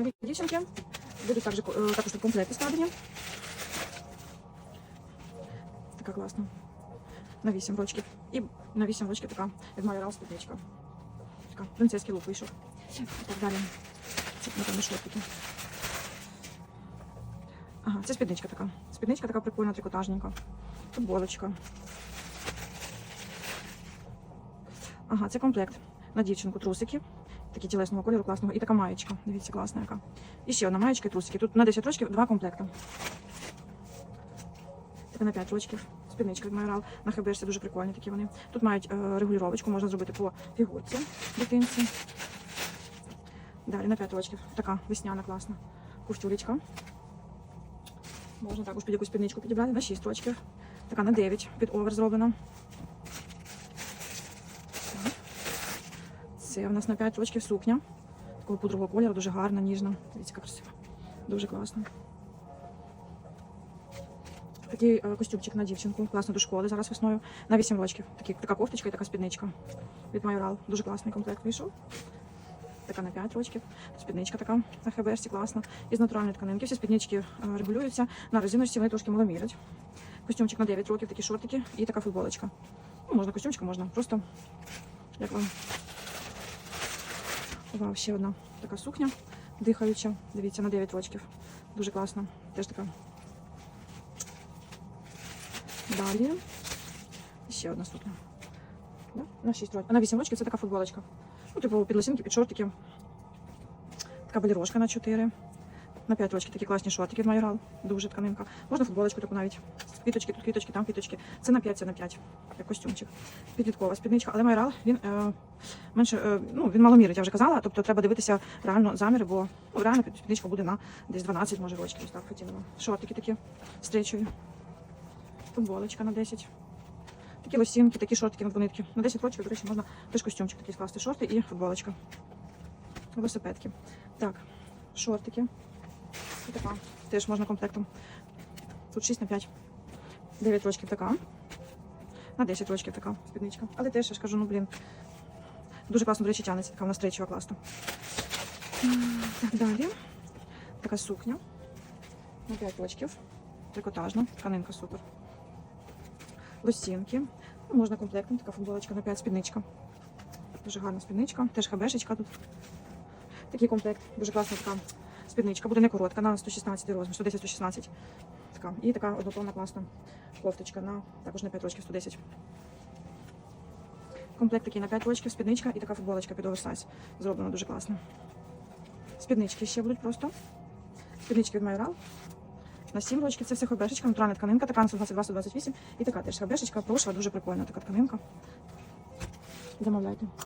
Віки дівчинки. Будуть також, е, також тут комплекти складені. Така класна. На 8 рочків. І на 8 рочків така від Майорал спідничка. Така принцеський лук вийшов. Так далі. Це, напевно, шортики. Ага, це спідничка така. Спідничка така прикольна, трикотажненька. Футболочка. Ага, це комплект. На дівчинку трусики. Такі тілесного кольору класного. І така маєчка. Дивіться, класна яка. І ще одна маєчка і трусики. Тут на 10 років два комплекти. Така на 5 років. Спідничка від Майорал. На хебешці дуже прикольні такі вони. Тут мають е, регулювачку, можна зробити по фігурці дитинці. Далі на 5 років. Така весняна класна. Куфтюлечка. Можна також під якусь спідничку підібрати на 6 років. Така на 9 під овер зроблена. Це в нас на 5 років сукня. Такого пудрового кольору, дуже гарна, ніжна. Дивіться, яка красива. Дуже класно. Такий е, костюмчик на дівчинку. Класно до школи зараз весною. На 8 років. Такі, така кофточка і така спідничка. Від Майорал. Дуже класний комплект вийшов. Така на 5 років. Спідничка така на хебешці, класна. Із натуральної тканинки. Всі спіднички е, регулюються. На резиночці вони трошки маломірять. Костюмчик на 9 років, такі шортики і така футболочка. Ну, можна костюмчик, можна просто як вам. Вау, ще одна така сукня дихаюча. Дивіться, на 9 рочків. Дуже класна. Теж така. Далі. Ще одна сукня. Да? На 6 років. На 8 років це така футболочка. Ну, типу, під лосинки, під шортики. Така балірожка на 4. На 5 років такі класні шортики від Майорал. Дуже тканинка. Можна футболочку таку навіть. Квіточки, тут квіточки, там квіточки. Це на 5, це на 5. Як костюмчик. Підліткова спідничка. Але Майорал, він е, менше, е, ну, він мало я вже казала. Тобто треба дивитися реально заміри, бо ну, реально спідничка буде на десь 12, може, рочків. Ось так хотіла. Шортики такі стречові. Футболочка на 10. Такі лосінки, такі шортики надвонитки. На 10 років, до речі, можна теж костюмчик такий скласти. Шорти і футболочка. Велосипедки. Так, шортики. І така. Теж можна комплектом. Тут 6 на 5. 9 рочків така. На 10 рочків така спідничка. Але теж, я ж кажу, ну блін. Дуже класно, до речі, тянеться. Така вона стречова класно. Так, далі. Така сукня. На 5 рочків. Трикотажна. Тканинка супер. Лосінки. Ну, Можна комплектом, така футболочка на 5 спідничка. Дуже гарна спідничка. Теж хабешечка тут. Такий комплект. Дуже класна така спідничка. Буде не коротка, на 116 розмір, 110-116. Така. І така однотонна класна кофточка на також на 5 років 110. Комплект такий на 5 років, спідничка і така футболочка під оверсайз. Зроблена дуже класно. Спіднички ще будуть просто. Спіднички від Майорал. На 7 років це все хабешечка, натуральна тканинка, така на 122-128. І така теж хабешечка, прошла, дуже прикольна така тканинка. Замовляйте.